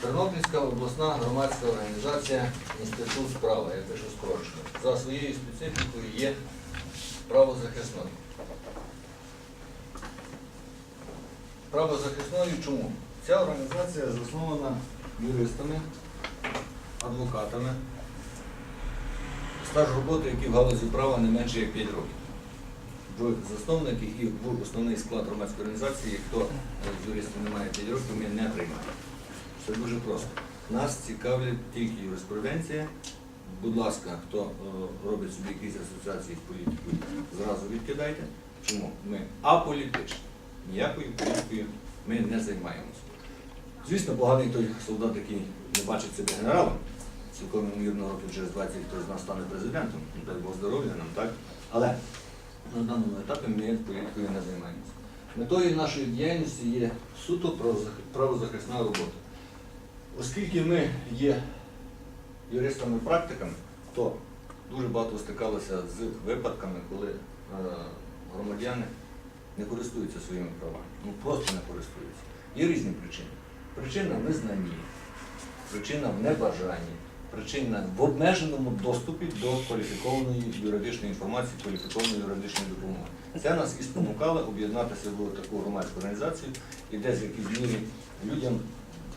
Тернопільська обласна громадська організація Інститут справа, я пишу скорочено. За своєю специфікою є правозахисною. Правозахисною чому? Ця організація заснована юристами, адвокатами, стаж роботи, які в галузі права не менше як 5 років. В засновники і в основний склад громадської організації, хто з юристів не має 5 років, ми не приймаємо. Все дуже просто. Нас цікавить тільки юриспруденція. Будь ласка, хто е, робить собі якісь асоціації з політикою, зразу відкидайте. Чому? Ми аполітичні. Ніякою політикою ми не займаємося. Звісно, поганий той солдат, який не бачить себе генералом, цілком ймовірно, років через 20 хтось з нас стане президентом, дай Бог здоров'я нам, так? Але на даному етапі ми політикою не займаємося. Метою нашої діяльності є суто правозахисна робота. Оскільки ми є юристами-практиками, то дуже багато стикалося з випадками, коли е, громадяни не користуються своїми правами. Ну просто не користуються. Є різні причини. Причина в незнанні, причина в небажанні, причина в обмеженому доступі до кваліфікованої юридичної інформації, кваліфікованої юридичної допомоги. Це нас і спонукало об'єднатися в таку громадську організацію і десь в якійсь мірі людям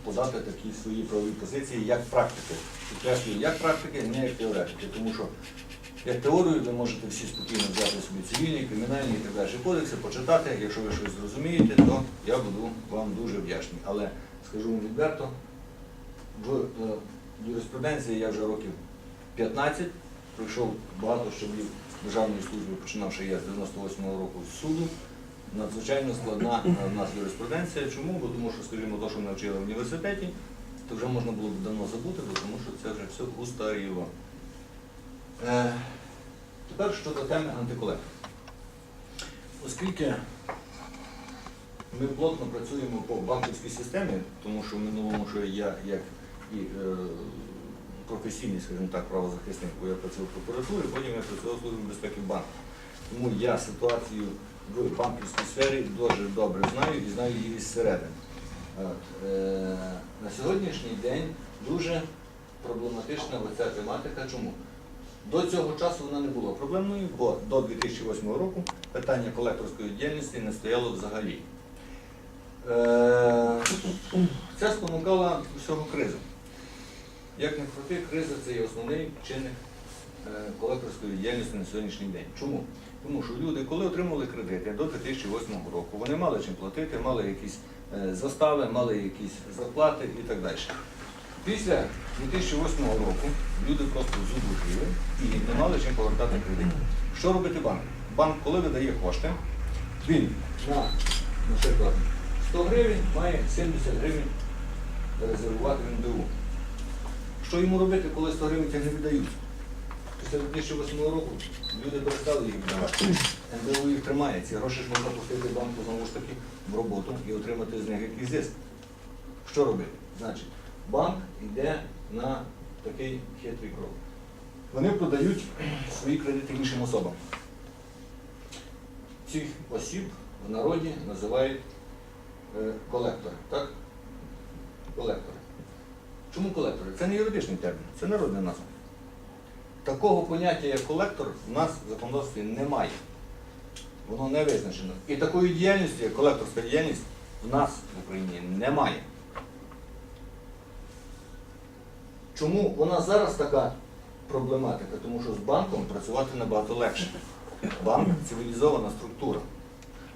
подати такі свої правові позиції як практики. Підкреслюю, як практики, не як теоретики, тому що як теорію ви можете всі спокійно взяти собі цивільні, кримінальні і так далі кодекси, почитати. Якщо ви щось зрозумієте, то я буду вам дуже вдячний. Але скажу вам відверто, в е, юриспруденції я вже років 15, пройшов багато щоблів державної служби, починавши я з 98-го року з суду. Надзвичайно складна е, в нас юриспруденція. Чому? Бо тому що, скажімо, те, що ми вчили в університеті, то вже можна було б давно забути, бо тому що це вже все устаріло. Е, Тепер щодо теми антиколектор. Оскільки ми плотно працюємо по банківській системі, тому що в минулому, що я як і е, професійний, скажімо так, правозахисник, бо я працював в прокуратурі, потім я працював в Службі безпеки банку. Тому я ситуацію в банківській сфері дуже добре знаю і знаю її зсередини. От, е, На сьогоднішній день дуже проблематична оця тематика. Чому? До цього часу вона не була проблемною, бо до 2008 року питання колекторської діяльності не стояло взагалі. Е, Це спонукала всього кризу. Як не крути, криза це є основний чинник колекторської діяльності на сьогоднішній день. Чому? Тому що люди, коли отримували кредити до 2008 року, вони мали чим платити, мали якісь е, застави, мали якісь зарплати і так далі. Після 2008 року люди просто зубожили і не мали чим повертати кредити. Що робити банк? Банк, коли видає кошти, він на, наприклад, 100 гривень має 70 гривень резервувати в НБУ. Що йому робити, коли 100 гривень не віддають? Після 2008 року люди перестали їх віддавати. НБУ їх тримає. Ці гроші ж можна пустити банку знову ж таки в роботу і отримати з них якийсь зиск. Що робити? Значить, банк йде на такий хитрий крок. Вони продають свої кредити іншим особам. Цих осіб в народі називають е, колектори. Так? Колектори. Чому колектори? Це не юридичний термін, це народна назва. Такого поняття, як колектор, в нас в законодавстві немає. Воно не визначено. І такої діяльності, як колекторська діяльність, в нас в Україні немає. Чому вона зараз така проблематика? Тому що з банком працювати набагато легше. Банк цивілізована структура.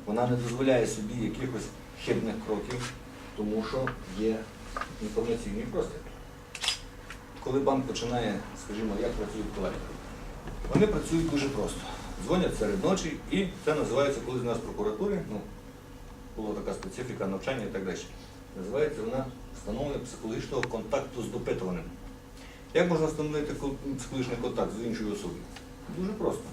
Вона не дозволяє собі якихось хибних кроків, тому що є інформаційний простір. Коли банк починає, скажімо, як працюють колектори, вони працюють дуже просто. Дзвонять серед ночі і це називається, коли з нас в прокуратурі, ну, була така специфіка навчання і так далі. Називається вона встановлення психологічного контакту з допитуваним. Як можна встановити психологічний контакт з іншою особою? Дуже просто.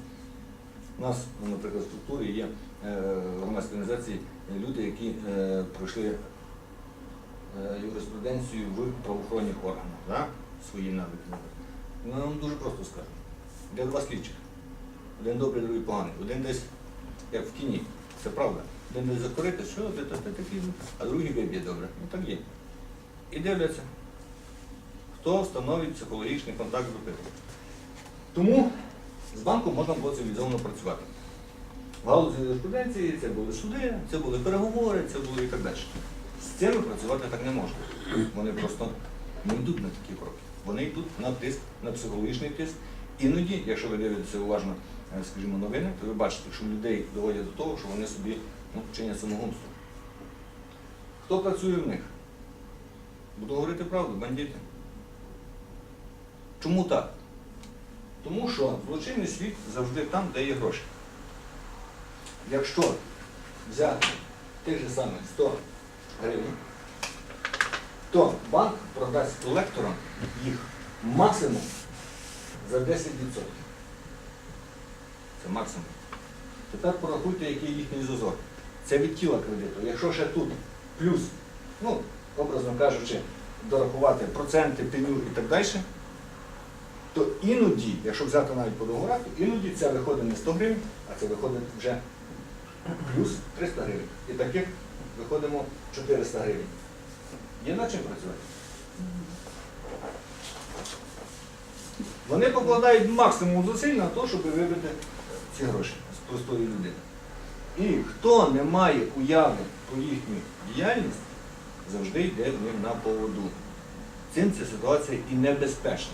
У нас, ну, наприклад, в структурі є е, громадські організації люди, які е, пройшли е, юриспруденцію в правоохоронних органах? Свої навики. Ну, я вам дуже просто скажу. Де два слідчих. Один добрий, другий поганий. Один десь, як в кіні, це правда. Один десь закурити, що ти, ти такий, а другий виб'є добре. Ну так є. І дивляться, хто встановить психологічний контакт з допитом. Тому з банком можна було цивілізовано працювати. В галузі юриспруденції це були суди, це були переговори, це було і так далі. З цими працювати так не можна. Вони просто не йдуть на такі кроки. Вони йдуть на тиск, на психологічний тиск. Іноді, якщо ви дивитеся уважно, е, скажімо, новини, то ви бачите, що людей доводять до того, що вони собі ну, чинять самогубство. Хто працює в них? Буду говорити правду, бандити. Чому так? Тому що злочинний світ завжди там, де є гроші. Якщо взяти тих же самих 100 гривень, то банк продасть колекторам їх максимум за 10%. Це максимум. Тепер порахуйте, який їхній зазор. Це від тіла кредиту. Якщо ще тут плюс, ну, образно кажучи, дорахувати проценти, пеню і так далі, то іноді, якщо взяти навіть по договорах, то іноді це виходить не 100 гривень, а це виходить вже плюс 300 гривень. І таких виходимо 400 гривень. Є над чим працювати? Вони покладають максимум зусиль на те, щоб вибити ці гроші з простої людини. І хто не має уяви про їхню діяльність, завжди йде в ним на поводу. Цим ця ситуація і небезпечна.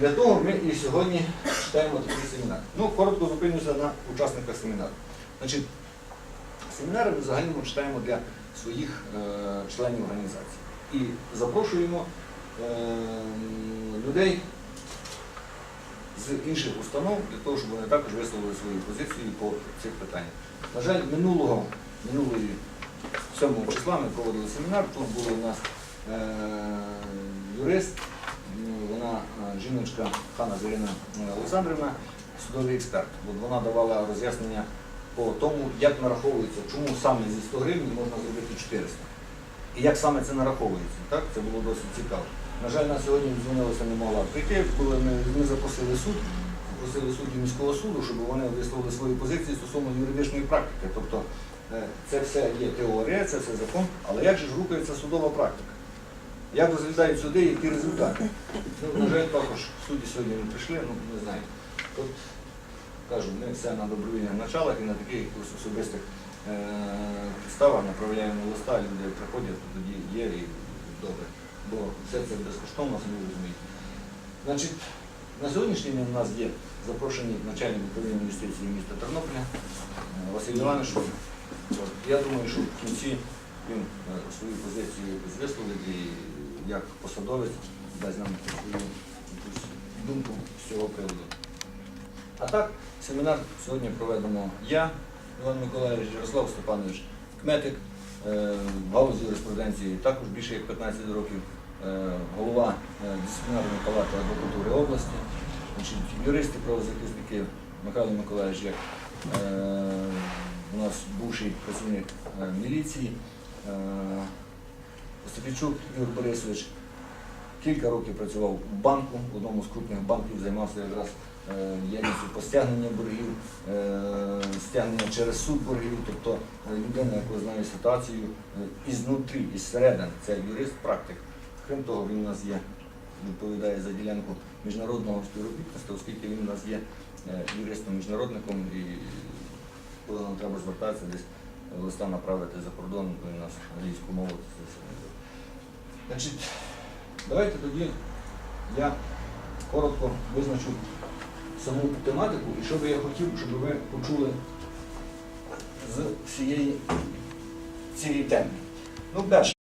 Для того ми і сьогодні читаємо такий семінар. Ну, коротко зупинюся на учасниках семінару. Значить, семінари ми в загальному читаємо для своїх е, членів організації. І запрошуємо е, людей з інших установ для того, щоб вони також висловили свої позиції по цих питаннях. На жаль, минулого, минулої 7 числа ми проводили семінар, тут була у нас е, юрист, вона жіночка Хана Зарина Олександрівна, судовий експерт. От вона давала роз'яснення по тому, як нараховується, чому саме зі 100 гривень можна зробити 400. І як саме це нараховується. Так? Це було досить цікаво. На жаль, на сьогодні дзвонилося не могла прийти, коли ми, ми запросили суд, запросили суддів міського суду, щоб вони висловили свої позиції стосовно юридичної практики. Тобто е, це все є теорія, це все закон, але як же ж рухається судова практика? Як розглядають суди, які результати? Ну, на жаль, також судді сьогодні не прийшли, ну не знаю. Кажу, ми все на добровільних началах і на таких особистих е, підставах направляємо листа, люди приходять, то тоді є і добре. Бо все це безкоштовно, самі розумієте. Значить, на сьогоднішній день у нас є запрошений начальник управління юстиції міста Тернополя е, Василь Іванович. Я думаю, що в кінці він е, свою позицію висловить і як посадовець дасть нам свою думку з цього приводу. А так, семінар сьогодні проведемо я, Іван Миколаївич, Ярослав Степанович Кметик, е, в галузі юриспруденції також більше як 15 років, е, голова е, дисциплінарної палати адвокатури області, юристи правозахисники Михайло Миколаївич, як у нас бувший працівник міліції, Остапічук Ігор Борисович, кілька років працював у банку, в одному з крупних банків займався якраз е, діяльністю по стягненню боргів, е, стягнення через суд боргів, тобто е, людина, яка знає ситуацію ізнутрі, із середини, це юрист, практик. Крім того, він у нас є, відповідає за ділянку міжнародного співробітництва, оскільки він у нас є юристом-міжнародником і коли нам треба звертатися десь листа направити за кордон, то у нас англійську мову. Значить, давайте тоді я коротко визначу саму тематику і що би я хотів, щоб ви почули з всієї цієї теми. Ну, перше.